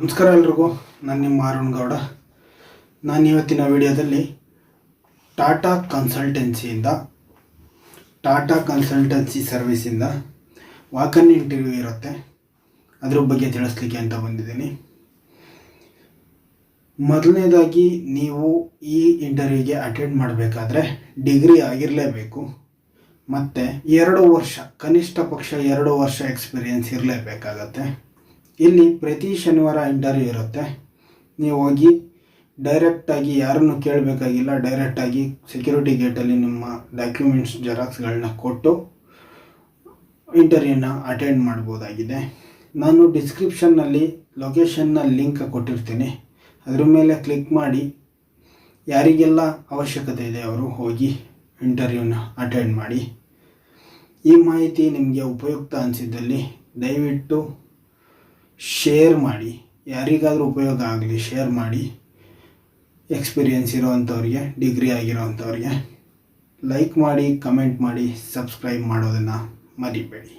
ನಮಸ್ಕಾರ ಎಲ್ರಿಗೂ. ನಾನು ನಿಮ್ಮ ಅರುಣ್ ಗೌಡ. ನಾನು ಇವತ್ತಿನ ವಿಡಿಯೋದಲ್ಲಿ ಟಾಟಾ ಕನ್ಸಲ್ಟೆನ್ಸಿಯಿಂದ, ಟಾಟಾ ಕನ್ಸಲ್ಟೆನ್ಸಿ ಸರ್ವಿಸಿಂದ ವಾಕನ್ ಇಂಟರ್ವ್ಯೂ ಇರುತ್ತೆ. ಅದ್ರ ಬಗ್ಗೆ ತಿಳಿಸ್ಲಿಕ್ಕೆ ಅಂತ ಬಂದಿದ್ದೀನಿ. ಮೊದಲನೇದಾಗಿ ನೀವು ಈ ಇಂಟರ್ವ್ಯೂಗೆ ಅಟೆಂಡ್ ಮಾಡಬೇಕಾದ್ರೆ ಡಿಗ್ರಿ ಆಗಿರಲೇಬೇಕು. ಮತ್ತು ಎರಡು ವರ್ಷ, ಕನಿಷ್ಠ ಪಕ್ಷ ಎರಡು ವರ್ಷ ಎಕ್ಸ್ಪೀರಿಯೆನ್ಸ್ ಇರಲೇಬೇಕಾಗತ್ತೆ. ಇಲ್ಲಿ ಪ್ರತಿ ಶನಿವಾರ ಇಂಟರ್ವ್ಯೂ ಇರುತ್ತೆ. ನೀವು ಹೋಗಿ ಡೈರೆಕ್ಟಾಗಿ ಯಾರನ್ನು ಕೇಳಬೇಕಾಗಿಲ್ಲ ಡೈರೆಕ್ಟಾಗಿ ಸೆಕ್ಯೂರಿಟಿ ಗೇಟಲ್ಲಿ ನಿಮ್ಮ ಡಾಕ್ಯುಮೆಂಟ್ಸ್ ಜೆರಾಕ್ಸ್ಗಳನ್ನ ಕೊಟ್ಟು ಇಂಟರ್ವ್ಯೂನ ಅಟೆಂಡ್ ಮಾಡ್ಬೋದಾಗಿದೆ. ನಾನು ಡಿಸ್ಕ್ರಿಪ್ಷನ್ನಲ್ಲಿ ಲೊಕೇಶನ್ನ ಲಿಂಕ್ ಕೊಟ್ಟಿರ್ತೀನಿ. ಅದ್ರ ಮೇಲೆ ಕ್ಲಿಕ್ ಮಾಡಿ, ಯಾರಿಗೆಲ್ಲ ಅವಶ್ಯಕತೆ ಇದೆ ಅವರು ಹೋಗಿ ಇಂಟರ್ವ್ಯೂನ ಅಟೆಂಡ್ ಮಾಡಿ. ಈ ಮಾಹಿತಿ ನಿಮಗೆ ಉಪಯುಕ್ತ ಅನಿಸಿದ್ದಲ್ಲಿ ದಯವಿಟ್ಟು ಶೇರ್ ಮಾಡಿ, ಯಾರಿಗಾದರೂ ಉಪಯೋಗ ಆಗಲಿ ಶೇರ್ ಮಾಡಿ ಎಕ್ಸ್ಪೀರಿಯೆನ್ಸ್ ಇರೋವಂಥವ್ರಿಗೆ ಡಿಗ್ರಿ ಆಗಿರೋವಂಥವ್ರಿಗೆ ಲೈಕ್ ಮಾಡಿ ಕಮೆಂಟ್ ಮಾಡಿ ಸಬ್ಸ್ಕ್ರೈಬ್ ಮಾಡೋದನ್ನು ಮರಿಬೇಡಿ.